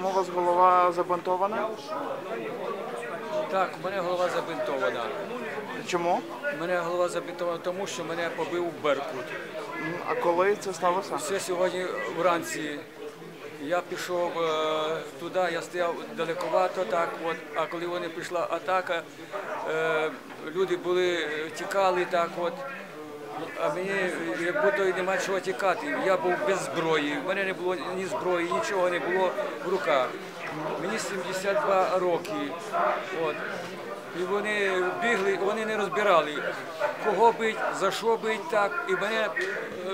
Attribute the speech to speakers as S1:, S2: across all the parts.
S1: Чому у вас голова забинтована?
S2: Так, у мене голова забинтована.
S1: Чому?
S2: У мене голова забинтована тому, що мене побив Беркут.
S1: А коли це сталося?
S2: Це сьогодні вранці. Я пішов е, туди, я стояв далековато так, от, а коли вони пішла атака, е, люди були, е, тікали так от. А мені як будто і нема чого тікати. Я був без зброї, в мене не було ні зброї, нічого не було в руках. Мені 72 роки. От. І вони бігли, вони не розбирали, кого бить, за що бить так. І мене е,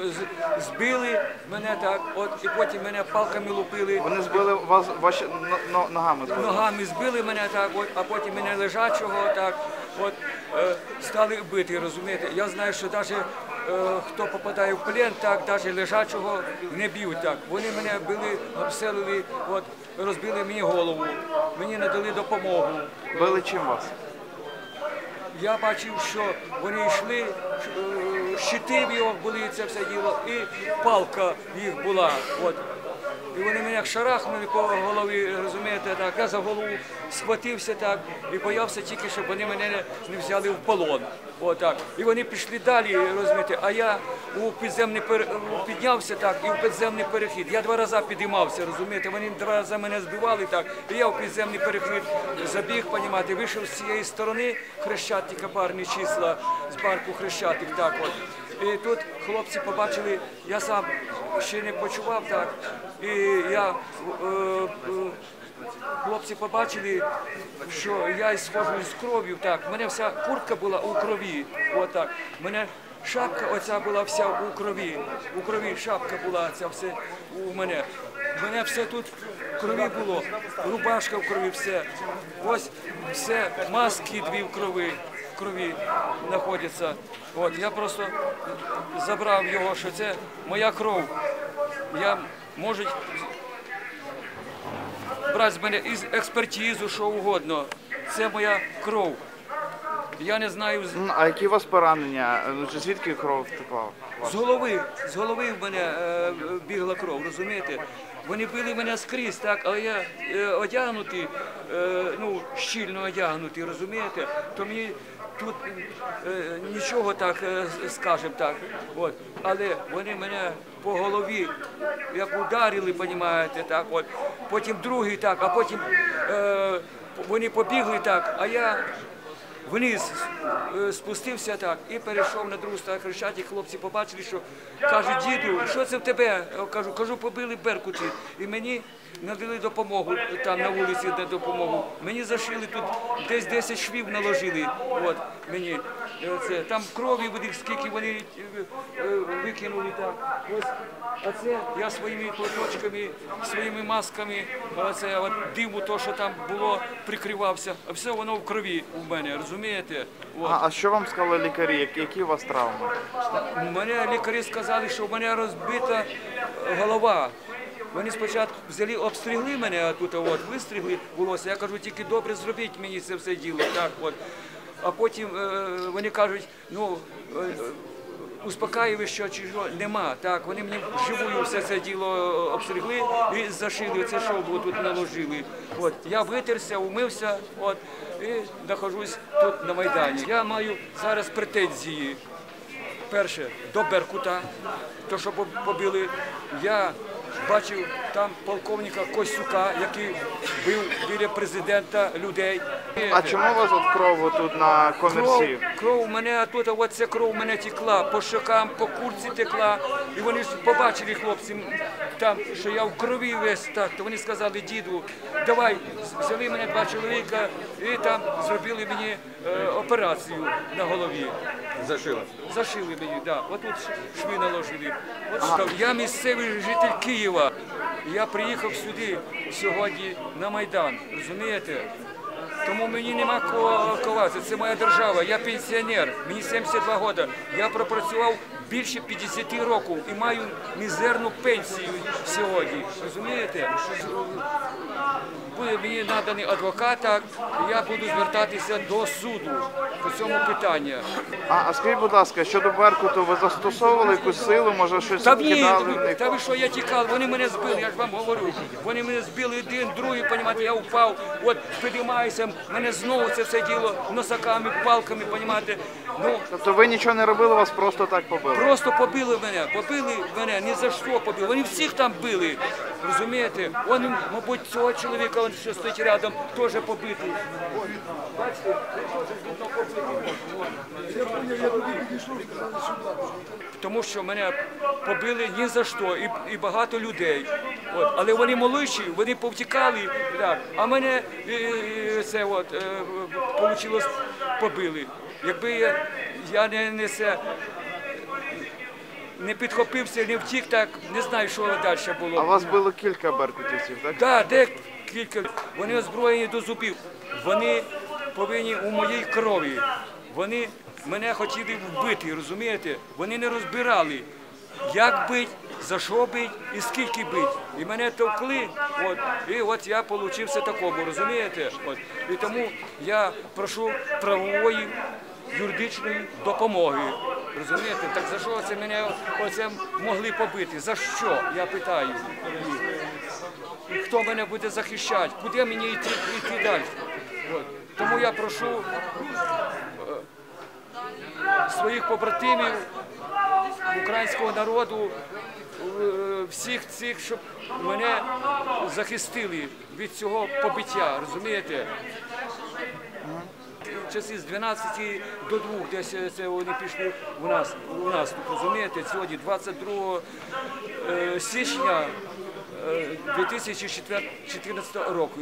S2: збили, мене так, от, і потім мене палками лупили,
S1: Вони збили вас ваші но- но- ногами збили.
S2: ногами збили мене так, от, а потім мене лежачого так, от, е, стали бити, розумієте. Я знаю, що навіть е, хто попадає в плен, так, навіть лежачого не б'ють так. Вони мене били, обселили, от, розбили мені голову, мені надали допомогу.
S1: Били чим вас?
S2: Я бачив, що вони йшли, е, щити в його були це все діло, і палка їх була. От. І вони мене як шарахнули по голові, розумієте, так. Я за голову схватився так і боявся тільки, щоб вони мене не, взяли в полон. Отак. І вони пішли далі, розумієте, а я у підземний пер... піднявся так і в підземний перехід. Я два рази підіймався, розумієте, вони два рази мене збивали так, і я в підземний перехід забіг, понімаєте, вийшов з цієї сторони хрещатика парні числа з парку Хрещатик, так от. І тут хлопці побачили, я сам ще не почував так. І я е, е, хлопці побачили, що я схожу з кров'ю. Так, У мене вся куртка була у крові. Отак. Мене шапка оця була вся у крові. У крові шапка була ця все у мене. Мене все тут в крові було, рубашка в крові, все. Ось все, маски дві в крові. В крові знаходяться. От я просто забрав його, що це моя кров. Я можуть брати з мене із експертизу, що угодно. Це моя кров. Я не знаю
S1: А які у вас поранення? Ну, чи Звідки кров втекла?
S2: з голови, з голови в мене е, бігла кров, розумієте? Вони били мене скрізь, так, але я е, одягнутий, е, ну, щільно одягнутий, розумієте? То мені тут е, нічого так, е, скажем так. От. Але вони мене по голові як ударили, понімаєте, так, от. потім другий так, а потім е, вони побігли так, а я вниз е, спустився так і перейшов на другу сторону хрещаті. Хлопці побачили, що кажуть, діду, що це в тебе? Кажу, кажу, побили беркуті. І мені надали допомогу там на вулиці, де допомогу. Мені зашили тут десь 10 швів наложили. От мені е, це там крові буде, скільки вони е, викинули так. Ось. А це я своїми платочками, своїми масками, оце от диму, то, що там було, прикривався, а все воно в крові у мене, розумієте? От.
S1: А, а що вам сказали лікарі? Які, які у вас травми?
S2: Мене лікарі сказали, що в мене розбита е, голова. Вони спочатку взяли, обстрігли мене, а тут от, вистрігли волосся. Я кажу, тільки добре зробіть мені це все діло. Так, от. А потім е, вони кажуть, ну. е, Успокаює, що чого нема. Так, вони мені вживую все це діло обстригли і зашили. Це було тут наложили. От я витерся, умився, от і знаходжусь тут на майдані. Я маю зараз претензії. Перше до Беркута, то що побили. Я бачив там полковника Костюка, який бив біля президента людей.
S1: А чому у вас от кров тут на
S2: Кров, кров у мене, а тут от ця кров у мене текла, по шокам, по курці текла. І вони ж побачили хлопці там, що я в крові весь так, то вони сказали, діду, давай, взяли мене два чоловіка і там зробили мені е, операцію на голові.
S3: Зашили.
S2: Зашили мені, да. Отут шви наложили. От що. Я місцевий житель Києва. Я приїхав сюди сьогодні на Майдан, розумієте? Тому мені нема кого ховатися. Це моя держава. Я пенсіонер, мені 72 роки. Я пропрацював більше 50 років і маю мізерну пенсію сьогодні. Розумієте? Буде мені наданий адвокат, і я буду звертатися до суду по цьому питанню.
S1: А, а скажіть, будь ласка, щодо Беркуту, ви застосовували якусь силу, може щось
S2: Та ні,
S1: кидали в них?
S2: та ви що, я тікав, вони мене збили, я ж вам говорю. Вони мене збили один, другий, понімаєте, я впав, от підіймаюся, мене знову це все діло носаками, палками, понімаєте. Ну,
S1: Тобто ви нічого не робили, вас просто так побили?
S2: Просто побили мене, побили мене, ні за що побили. Вони всіх там били. Розумієте? Вони, мабуть, цього чоловіка, він що стоїть рядом, теж побитий. Бачите, він теж побитий. Тому що мене побили ні за що, і, і багато людей. От, але вони молодші, вони повтікали, так, а мене е, е, це от, е, вийшло, побили. Якби я, я не, не це, не підхопився, не втік, так не знаю, що далі було.
S1: А вас було кілька беркутівців, так?
S2: Так, декілька. Вони озброєні до зубів. Вони повинні у моїй крові. Вони мене хотіли вбити, розумієте? Вони не розбирали, як бить, за що бить і скільки бить. І мене товкли, от, і от я получився такому, розумієте? От. І тому я прошу правової юридичної допомоги. Розумієте? Так за що це мене оце могли побити? За що? Я питаю. І хто мене буде захищати? Куди мені йти, йти далі? От. Тому я прошу своїх побратимів, українського народу, е, всіх цих, щоб мене захистили від цього побиття, розумієте? Часи з 12 до 2 десь е, це вони пішли у нас, у нас розумієте, сьогодні 22 е, січня е, 2014 року.